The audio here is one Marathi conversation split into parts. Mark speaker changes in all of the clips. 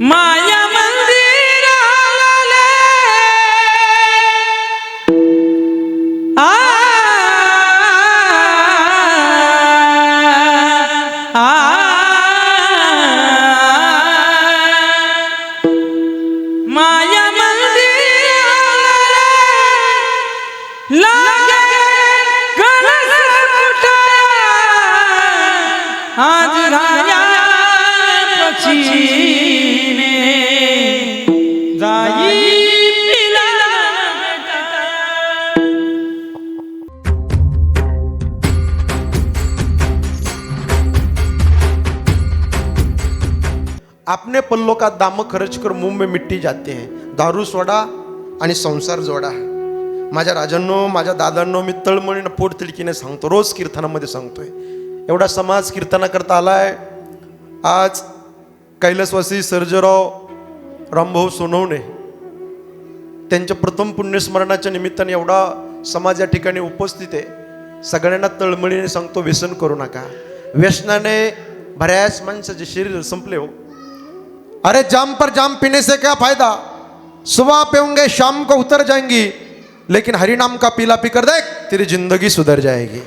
Speaker 1: माया
Speaker 2: अपने पल्लों का दाम खर्च कर मुंह में मिट्टी जाते हैं। दारू सोडा आणि संसार जोडा। माझ्या राजांनो माझ्या दादांनो मी तळमळीनं पोट तिडकीने सांगतो रोज कीर्तनामध्ये सांगतोय. एवढा समाज कीर्तनाकरता आलाय. आज कैलासवासी सर्जराव रामभाऊ सोनवणे त्यांच्या प्रथम पुण्यस्मरणाच्या निमित्ताने एवढा समाज या ठिकाणी उपस्थित आहे. सगळ्यांना तळमळीने सांगतो व्यसन करू नका. व्यसनाने बऱ्याच माणसाचे शरीर संपले हो. अरे जाम पर जाम पीने से क्या फायदा? सुबह पेंगे शाम को उतर जाएंगी लेकिन हरिनाम का पीला पी कर देख तेरी जिंदगी सुधर जाएगी।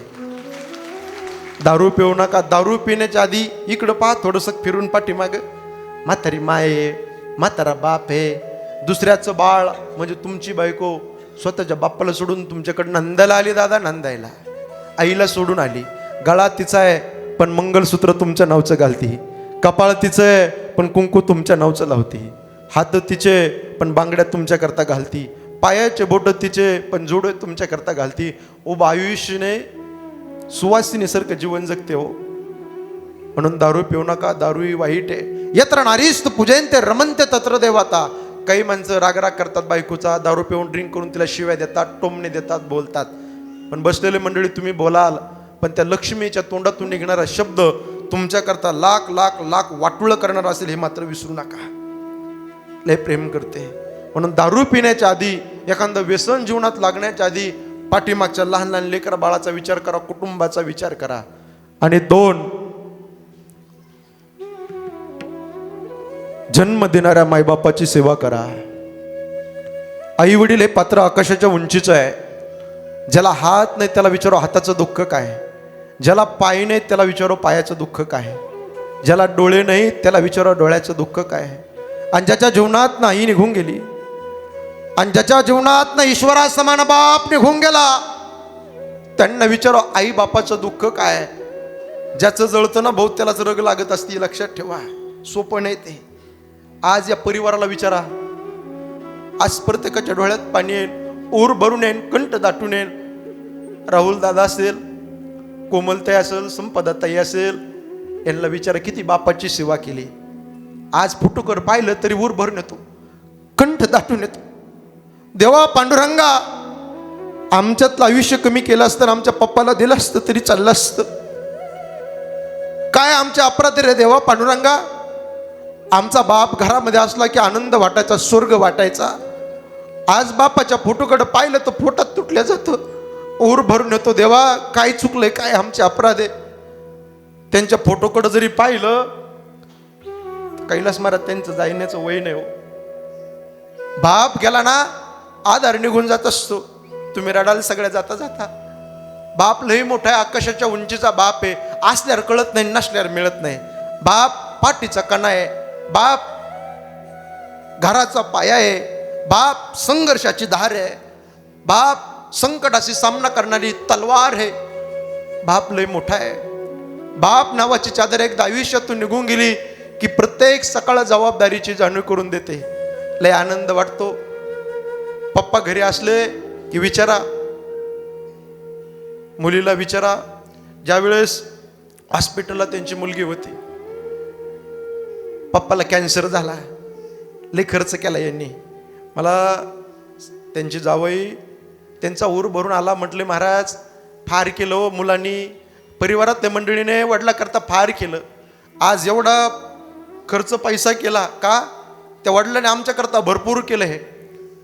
Speaker 2: दारू पिऊ नका दारू पिण्याच्या आधी इकडं पहा थोडंसं फिरून पाठीमाग म्हातारी माय म्हातारा बाप हे दुसऱ्याचं बाळ म्हणजे तुमची बायको स्वतःच्या बाप्पाला सोडून तुमच्याकडे नंदायला आली दादा नंदायला. आईला सोडून आली. गळा तिचा आहे पण मंगलसूत्र तुमच्या नावचं घालती. कपाळ तिचं आहे पण कुंकू तुमच्या नावचं लावती. हात तिचे पण बांगड्या तुमच्याकरता घालती. पायाचे बोट तिचे पण जोडे तुमच्याकरता घालती. उभं आयुष्याने निसर्ग जीवन जगते हो. म्हणून दारू पिऊ नका दारू ही वाईट आहे. यत्र नारीस्त पूजयंते रमंते तत्र देवाता. काही माणसं रागराग करतात बायकोचा दारू पिऊन ड्रिंक करून तिला शिव्या देतात टोमणे देतात बोलतात. पण बसलेले मंडळी तुम्ही बोलाल पण त्या लक्ष्मीच्या तोंडातून निघणारा शब्द तुमच्याकरता लाख लाख लाख वाटुळं करणार असेल हे मात्र विसरू नका. लय प्रेम करते. म्हणून दारू पिण्याच्या आधी एखादं व्यसन जीवनात लागण्याच्या आधी पाठीमागच्या लहान लहान लेकर बाळाचा विचार करा कुटुंबाचा विचार करा. आणि दोन जन्म देणाऱ्या मायबापाची सेवा करा. आई वडील हे पात्र आकाशाच्या उंचीचं आहे. ज्याला हात नाही त्याला विचारू हाताचं दुःख काय? ज्याला पाय नाही त्याला विचारो पायाचं दुःख काय ज्याला डोळे नाहीत त्याला विचारो डोळ्याचं दुःख काय आहे. आणि ज्याच्या जीवनात नाही निघून गेली आणि ज्याच्या जीवनात ना ईश्वरा समान बाप निघून गेला त्यांना विचारो आई बापाचं दुःख काय ज्याचं जळतं ना भाऊ त्यालाच रग लागत असते लक्षात ठेवा. सोपं नाही ते. आज या परिवाराला विचारा. आज प्रत्येकाच्या डोळ्यात पाणी येईल ऊर भरून येईन कंठ दाटून येईल. राहुल दादा असेल कोमलताई असेल संपदाताई असेल यांना विचारा किती बापाची सेवा केली. आज फुटुकर पाहिलं तरी ऊर भरून येतो कंठ दाटून येतो. देवा पांडुरंगा आमच्यातलं आयुष्य कमी केलं असतं आमच्या पप्पाला दिलं असतं तरी चाललं असतं. काय आमच्या अपराध रे देवा पांडुरंगा? आमचा बाप घरामध्ये असला की आनंद वाटायचा स्वर्ग वाटायचा. आज बापाच्या फोटोकडे पाहिलं तर फोटात तुटल्या जातं. ऊर भरून येतो देवा काय चुकलंय? काय आमचे अपराध आहे? त्यांच्या फोटोकडे जरी पाहिलं कैलास महाराज त्यांचं जायण्याचं वय नाही हो. बाप गेला ना आधार निघून जात असतो. तुम्ही रडाल सगळ्या जाता जाता. बाप लई मोठा आहे आकाशाच्या उंचीचा बाप आहे. असल्यावर कळत नाही नसल्यावर मिळत नाही. बाप पाठीचा कणा आहे. बाप घराचा पाया आहे. बाप संघर्षाची धार आहे. बाप संकटाशी सामना करणारी तलवार आहे बाप लय मोठा आहे. बाप नावाची चादर एकदा आयुष्यातून निघून गेली की प्रत्येक सकाळ जबाबदारीची जाणीव करून देते. लय आनंद वाटतो. पप्पा घरी असले की विचारा. मुलीला विचारा. ज्यावेळेस हॉस्पिटलला त्यांची मुलगी होती. पप्पाला कॅन्सर झाला. लय खर्च केला यांनी. मला त्यांची जावई त्यांचा ऊर भरून आला म्हटले महाराज फार केलं हो मुलांनी. परिवारातल्या मंडळीने वडिलाकरता फार केलं. आज एवढा खर्च पैसा केला का? त्या वडिलांनी आमच्याकरता भरपूर केलं हे.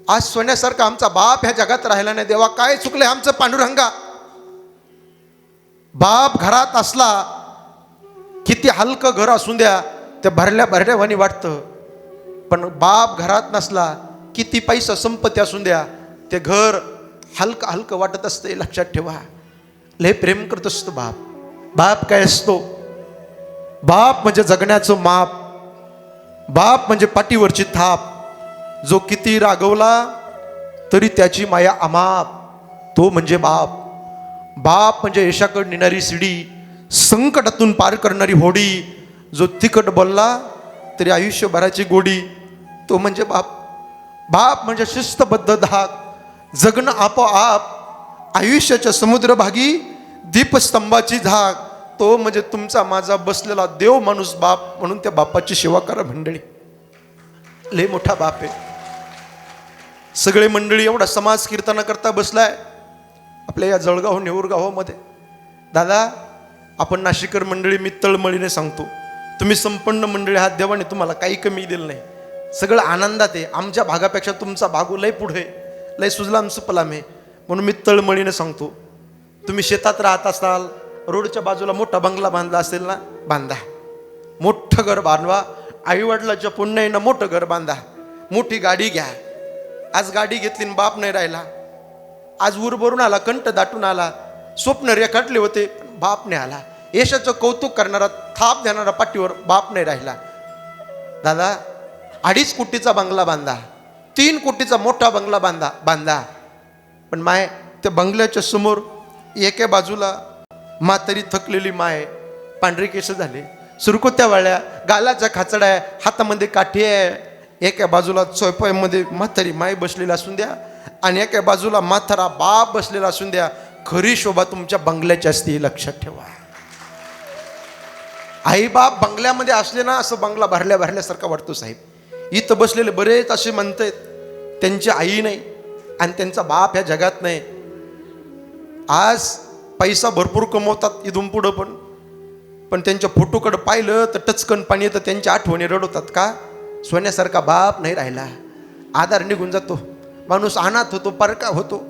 Speaker 2: आज सोन्यासारखा आमचा बाप ह्या जगात राहिला नाही. देवा काय चुकले आमचं पांडुरंगा? बाप घरात असला किती हलकं घर असून द्या ते भरल्या भरल्यावानी वाटतं. पण बाप घरात नसला किती पैसा संपत्ती असून द्या ते घर हलकं हलकं वाटत असतं हे लक्षात ठेवा. लय प्रेम करत असतो बाप. बाप काय असतो? बाप म्हणजे जगण्याचं माप. बाप म्हणजे पाठीवरची थाप. जो किती रागवला तरी त्याची माया अमाप. तो म्हणजे बाप. बाप म्हणजे यशाकडे नेणारी सिडी संकटातून पार करणारी होडी. जो तिकट बोलला तरी आयुष्यभराची गोडी तो म्हणजे बाप. बाप म्हणजे शिस्तबद्ध धाक. जगणं आपोआप आयुष्याच्या समुद्रभागी दीपस्तंभाची झाक तो म्हणजे तुमचा माझा बसलेला देव माणूस बाप म्हणून त्या बापाची सेवा करा मंडळी. लय मोठा बाप आहे. सगळे मंडळी एवढा समाज कीर्तना करता बसलाय. आपल्या या जळगाव नेऊरगावामध्ये. दादा आपण नाशिकर मंडळी मी तळमळीने सांगतो. तुम्ही संपन्न मंडळी हा देवाने तुम्हाला काही कमी दिलं नाही. सगळं आनंदात आहे. आमच्या भागापेक्षा तुमचा भागू लय पुढे लय सुजलाम सुपलाम आहे. म्हणून मी तळमळीने सांगतो तुम्ही शेतात राहत असाल रोडच्या बाजूला मोठा बंगला बांधला असेल ना बांधा. मोठं घर बांधवा आईवडिलाच्या पुण्याईनं मोठं घर बांधा. मोठी गाडी घ्या. आज गाडी घेतली आणि बाप नाही राहिला. आज उरभरून आला कंठ दाटून आला स्वप्न रेखाटले होते बाप नाही आला. यशाचं कौतुक करणारा थाप देणारा पाठीवर बाप नाही राहिला. दादा अडीच कोटीचा बंगला बांधा. तीन कोटीचा मोठा बंगला बांधा बांधा. पण माय त्या बंगल्याच्या समोर एका बाजूला म्हातारी थकलेली माय पांढरे केस झाले. सुरकुत्या वाळ्या गालाच्या आहे हातामध्ये काठी आहे. एका बाजूला चोयपायमध्ये म्हातारी माय बसलेली असून द्या आणि एका बाजूला म्हातारा बाप बसलेला असून द्या. खरी शोभा तुमच्या बंगल्याची असते हे लक्षात ठेवा. आई बाप बंगल्यामध्ये असले ना असं बंगला भरल्या भरल्यासारखा वाटतो साहेब. इथं बसलेले बरेच असे म्हणत आहेत. त्यांची आई नाही आणि त्यांचा बाप ह्या जगात नाही. आज पैसा भरपूर कमवतात इथून पुढं पण. पण त्यांच्या फोटोकडं पाहिलं तर टचकन पाणी येतं त्यांच्या आठवणी रडवतात का? सोन्यासारखा बाप नाही राहिला. आधार निघून जातो. माणूस अनाथ होतो परका होतो.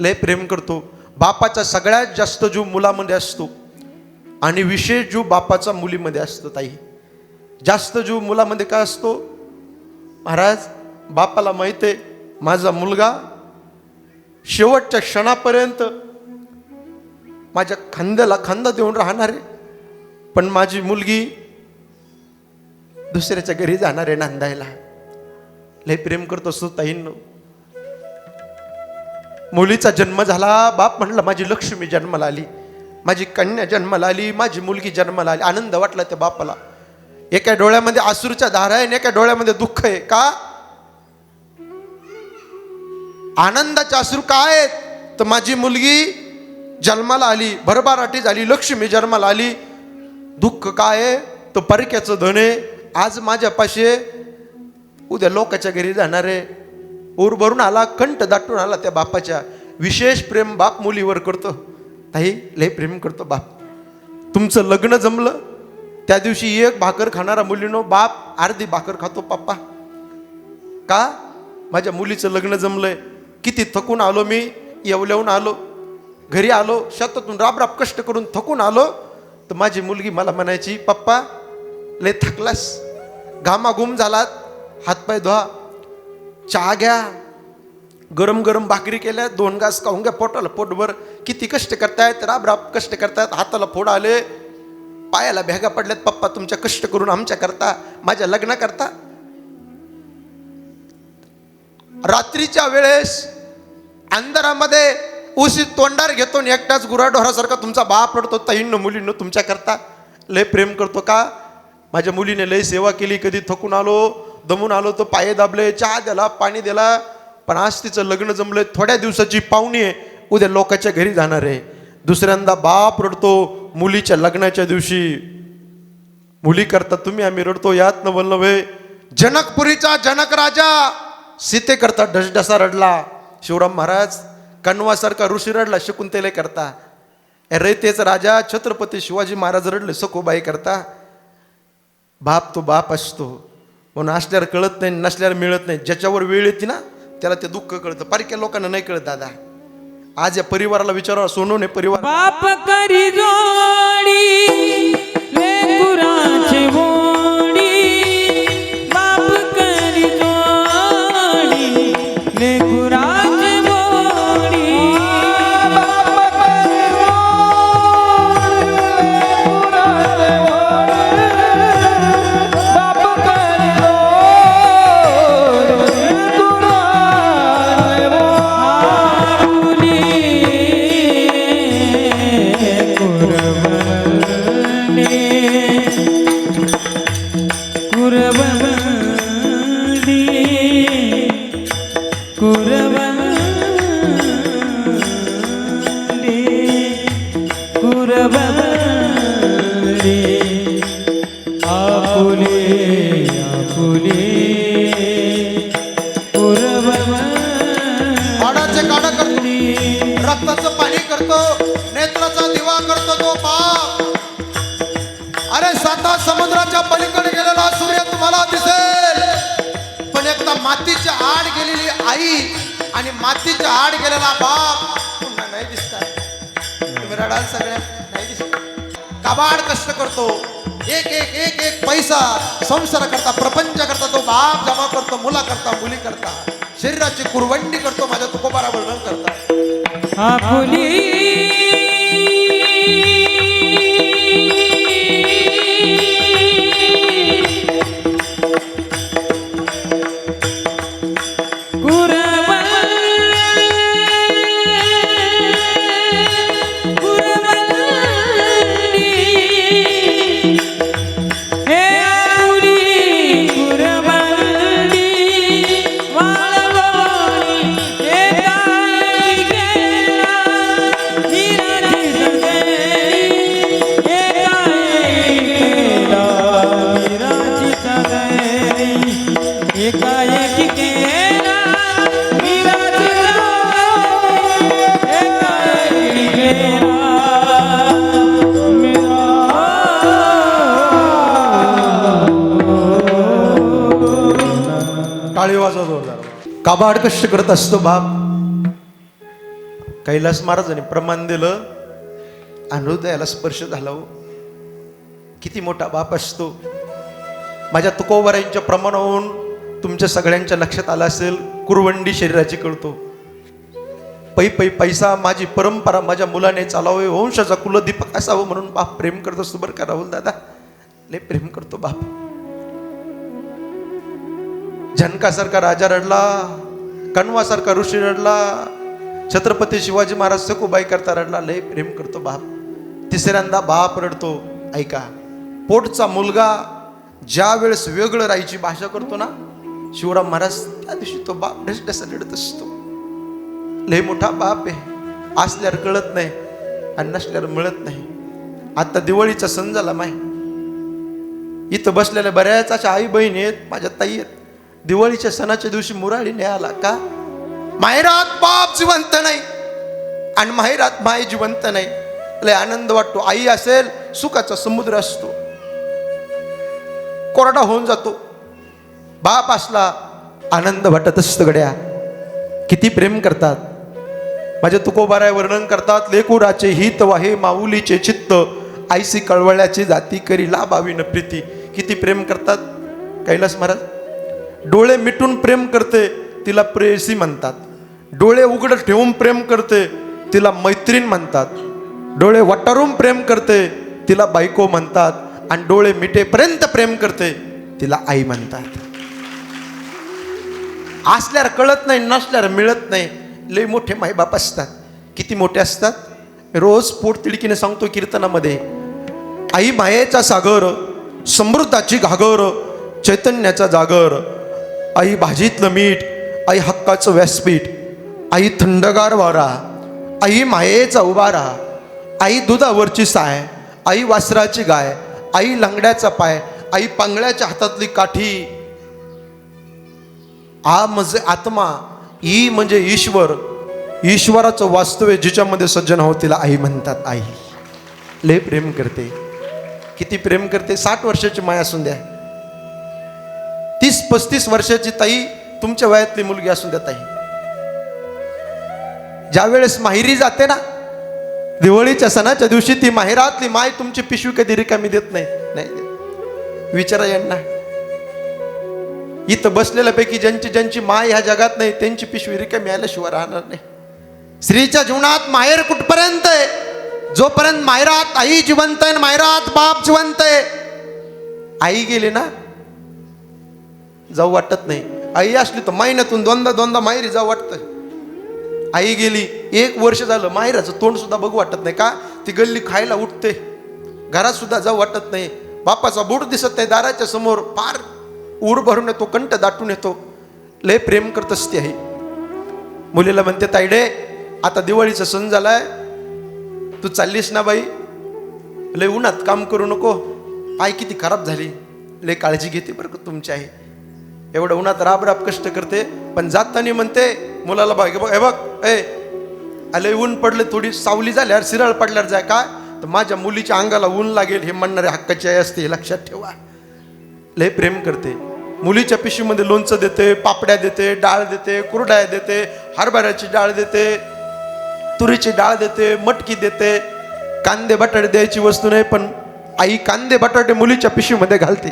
Speaker 2: लय प्रेम करतो. बापाचा सगळ्यात जास्त जीव मुलामध्ये असतो. आणि विशेष जीव बापाचा मुलीमध्ये असतो ताई. जास्त जीव मुलामध्ये काय असतो? महाराज बापाला माहिती आहे माझा मुलगा शेवटच्या क्षणापर्यंत माझ्या खांद्याला खांदा देऊन राहणार आहे. पण माझी मुलगी दुसऱ्याच्या घरी जाणार आहे नांदायला. लय प्रेम करतो सुताईन. मुलीचा जन्म झाला बाप म्हणला माझी लक्ष्मी जन्माला आली माझी कन्या जन्माला आली माझी मुलगी जन्माला आली. आनंद वाटला त्या बापाला. एका डोळ्यामध्ये आसूरच्या धारा आहे आणि एका डोळ्यामध्ये दुःख आहे. का? आनंदाचे आसूर काय आहेत? तर माझी मुलगी जन्माला आली भरभराटी झाली लक्ष्मी जन्माला आली. दुःख काय आहे? तर परक्याचं धन आहे. आज माझ्यापाशी उद्या लोकाच्या घरी जाणार आहे. ऊर भरून आला कंठ दाटून आला त्या बापाच्या. विशेष प्रेम बाप मुलीवर करतो. ताई लय प्रेम करतो बाप. तुमचं लग्न जमलं? त्या दिवशी एक भाकर खाणारा मुलीनो बाप अर्धी भाकर खातो पप्पा. का? माझ्या मुलीचं लग्न जमलंय. किती थकून आलो मी. येवल्याहून आलो. घरी आलो. शेतातून राबराब कष्ट करून थकून आलो. तर माझी मुलगी मला म्हणायची पप्पा लय थकलास. घामाघूम झालात. हातपाय धुवा. चहा घ्या. गरम गरम भाकरी केल्या. दोन घास खाऊन घ्या. पोटाला पोटभर. किती कष्ट करतायत. राबराब कष्ट करतायत. हाताला फोड आले. पायाला भेगा पडल्यात पप्पा तुमच्या कष्ट करून आमच्या करता माझ्या लग्न करता. रात्रीच्या वेळेस अंधारामध्ये उशी तोंडार घेतो आणि एकटाच गुराढोरासारखा तुमचा बाप रडतो ताईंनो मुलींनो तुमच्या करता लय प्रेम करतो का? माझ्या मुलीने लय सेवा केली कधी थकून आलो दमून आलो तो पाये दाबले चहा दिला पाणी दिला पण आज तिचं लग्न जमलंय थोड्या दिवसाची पाहुणी आहे उद्या लोकांच्या घरी जाणार आहे. दुसऱ्यांदा बाप रडतो मुलीच्या लग्नाच्या दिवशी मुली करता तुम्ही आम्ही रडतो यात न बोलणं जनकपुरीचा जनक राजा सीते करता ढसढसा रडला. शिवराम महाराज कण्वासारखा ऋषी रडला शकुंतले करता. अरे राजा छत्रपती शिवाजी महाराज रडले सखोबाई करता. बाप तो बाप असतो. म्हणून असल्यावर कळत नाही नसल्यावर मिळत नाही. ज्याच्यावर वेळ येते ना त्याला ते दुःख कळतं. पारख्या लोकांना नाही कळत दादा. आज या परिवाराला विचारावं सोनूने परिवार
Speaker 1: बाप करी जोडी
Speaker 2: नेत्राचा दिवा करतो तो बाप अरे साता समुद्राच्या पलीकडे गेलेला सूर्य तुम्हाला दिसेल. पण एकदा मातीच्या आड गेलेली आई आणि मातीच्या आड गेलेला बाप पुन्हा नाही दिसतात तुम्ही रडाल सगळ्या नाही दिसत. कबाड कष्ट करतो. एक एक एक एक पैसा संसार करता प्रपंच करता तो बाप जमा करतो मुला करता मुली करता. शरीराची कुरवंडी करतो माझ्या तुकोबारा वर्णन करता
Speaker 1: हे
Speaker 2: जोरदार. काबाड कष्ट करत असतो बाप. कैलास महाराजांनी प्रमाण दिलं आणि हृदयाला स्पर्श झाला हो. किती मोठा बाप असतो. माझ्या तुकोबरायांच्या प्रमाणाहून तुमच्या सगळ्यांच्या लक्षात आलं असेल कुरवंडी शरीराची कळतो. पै पै पैसा माझी परंपरा माझ्या मुलाने चालावे वंशाचा कुलदीपक असावं म्हणून बाप प्रेम करत. असतो बरं का राहुल दादा. लय प्रेम करतो बाप. झनकासारखा राजा रडला कणवासारखा ऋषी रडला छत्रपती शिवाजी महाराज सकुबाई करता रडला लय प्रेम करतो बाप. तिसऱ्यांदा बाप रडतो ऐका. पोटचा मुलगा ज्या वेळेस वेगळं राहायची भाषा करतो ना शिवराम महाराज त्या दिवशी तो बाप ढसढसा रडत असतो. लय मोठा बाप आहे. असल्यावर कळत नाही आणि नसल्यावर मिळत नाही. आता दिवाळीचा सण झाला माय. इथं बसलेल्या बऱ्याच अशा आई बहिणी आहेत माझ्या ताई आहेत. दिवाळीच्या सणाच्या दिवशी मुराळीने आला का? माहेरात बाप जिवंत नाही. आणि माहेरात माय जिवंत नाही. लय आनंद वाटतो. आई असेल सुखाचा समुद्र असतो. कोरडा होऊन जातो. बाप असला आनंद वाटत असतो गड्या. किती प्रेम करतात. माझे तुकोबाराय वर्णन करतात लेकुराचे हित वाहे माऊलीचे चित्त आईसी कळवळ्याची जाती करी लाभावीन प्रीती. किती प्रेम करतात. कैलास महाराज डोळे मिटून प्रेम करते तिला प्रेयसी म्हणतात. डोळे उघड ठेवून प्रेम करते तिला मैत्रीण म्हणतात. डोळे वटारून प्रेम करते तिला बायको म्हणतात. आणि डोळे मिटेपर्यंत प्रेम करते तिला आई म्हणतात. असल्यावर कळत नाही नसल्यावर मिळत नाही. लय मोठे मायबाप असतात. किती मोठे असतात? मी रोज पोट तिडकीने सांगतो कीर्तनामध्ये आई मायेचा सागर समृद्धाची घागर चैतन्याचा जागर आई भाजीतलं मीठ आई हक्काचं व्यासपीठ आई थंडगार वारा आई मायेचा उभारा आई दुधावरची साय आई वासराची गाय आई लंगड्याचा पाय आई पांगळ्याच्या हातातली काठी आ म्हणजे आत्मा ई म्हणजे ईश्वर. ईश्वराचं वास्तव आहे जिच्यामध्ये सज्जन हो तिला आई म्हणतात आई. लय प्रेम करते. किती प्रेम करते साठ वर्षाची माय असून द्या. तीस पस्तीस वर्षाची ताई तुमच्या वयातली मुलगी असून द्या ताई. ज्या वेळेस माहेरी जाते ना दिवाळीच्या सणाच्या दिवशी ती माहेरातली माय तुमची पिशवी कधी रिकामी देत नाही. नाही विचारा यांना. इथं बसलेल्यापैकी ज्यांची ज्यांची माय ह्या जगात नाही त्यांची पिशवी रिकामी आल्याशिवाय राहणार नाही. स्त्रीच्या जीवनात माहेर कुठपर्यंत आहे? जोपर्यंत मायरात आई जिवंत आहे आणि मायरात बाप जिवंत आहे आई गेली ना जाऊ वाटत नाही. आई असली तर महिन्यातून दोनदा दोनदा माहेरी जाऊ वाटतं आई गेली एक वर्ष झालं माहेराचं तोंड सुद्धा बघू वाटत नाही का? ती गल्ली खायला उठते. घरात सुद्धा जाऊ वाटत नाही. बापाचा बूट दिसत नाही दाराच्या समोर फार ऊर भरून येतो कंठ दाटून येतो. लय प्रेम करत असते आहे मुलीला म्हणते तायडे आता दिवाळीचा सण झालाय. तू चाललीस ना बाई? लय उन्हात काम करू नको. पाय किती खराब झाली. लय काळजी घेते बरं का तुमची आई. एवढं उन्हात राब राब कष्ट करते पण जाताना म्हणते मुलाला बघ हे बघ हे बघ ए आले ऊन पडले थोडी सावली झाल्यावर सिराळ पडल्यावर जाय काय तर माझ्या मुलीच्या अंगाला ऊन लागेल हे म्हणणारे हक्काची आई असते हे लक्षात ठेवा. लय प्रेम करते. मुलीच्या पिशवीमध्ये लोणचं देते पापड्या देते डाळ देते कुरड्या देते हरभऱ्याची डाळ देते तुरीची डाळ देते मटकी देते. कांदे बटाटे द्यायची वस्तू नाही पण आई कांदे बटाटे मुलीच्या पिशवीमध्ये घालते.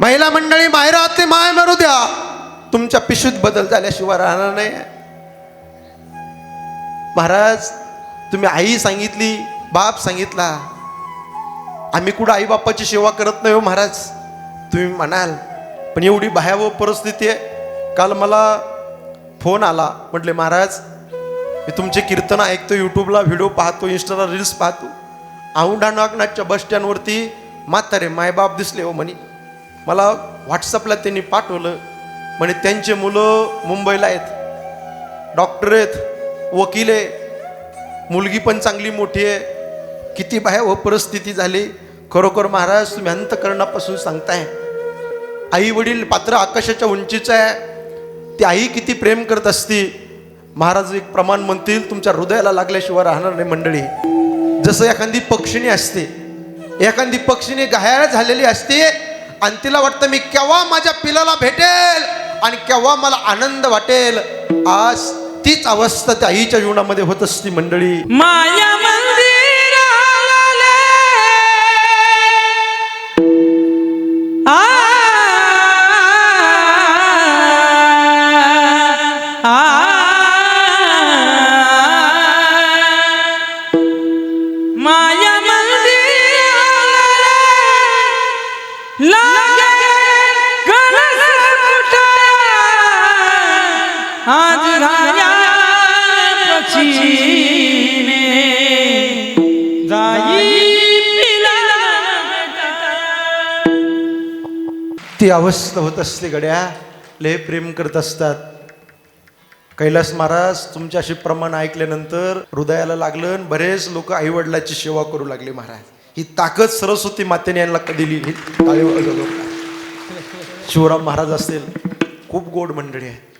Speaker 2: महिला मंडळी माहेरातली माय मारू द्या. तुमच्या पिशवीत बदल झाल्याशिवाय राहणार नाही. महाराज तुम्ही आई सांगितली बाप सांगितला. आम्ही कुठं आई बापाची सेवा करत नाही हो महाराज. तुम्ही म्हणाल पण एवढी भयावह परिस्थिती आहे. काल मला फोन आला म्हटले महाराज मी तुमचे कीर्तन ऐकतो यूट्यूबला व्हिडिओ पाहतो इंस्टाला रील्स पाहतो. औंढा नागनाथच्या बस स्टँडवरती म्हातारे मायबाप दिसले हो म्हणे. मला व्हॉट्सअपला त्यांनी पाठवलं. म्हणे त्यांचे मुलं मुंबईला आहेत. डॉक्टर आहेत. वकील आहे. मुलगी पण चांगली मोठी आहे. किती भयावह परिस्थिती झाली. खरोखर महाराज तुम्ही अंतकरणापासून सांगताय. आई वडील पात्र आकाशाच्या उंचीचं आहे. ती आई किती प्रेम करत असती. महाराज एक प्रमाण म्हणतील तुमच्या हृदयाला लागल्याशिवाय राहणार नाही मंडळी. जसं एखादी पक्षिणी असते एखादी पक्षिणी घायाळ झालेली असते आणि तिला वाटतं मी केव्हा माझ्या पिलाला भेटेल आणि केव्हा मला आनंद वाटेल. आज तीच अवस्था त्या आईच्या जीवनामध्ये होत असती मंडळी.
Speaker 1: माया आज
Speaker 2: ती अवस्था होत असते गड्या लय प्रेम करत असतात. कैलास महाराज तुमच्याशी प्रमाण ऐकल्यानंतर हृदयाला लागलं आणि बरेच लोक आईवडिलाची सेवा करू लागले महाराज. ही ताकद सरस्वती मातेने यांना दिली. ही शिवराम महाराज असतील खूप गोड मंडळी आहे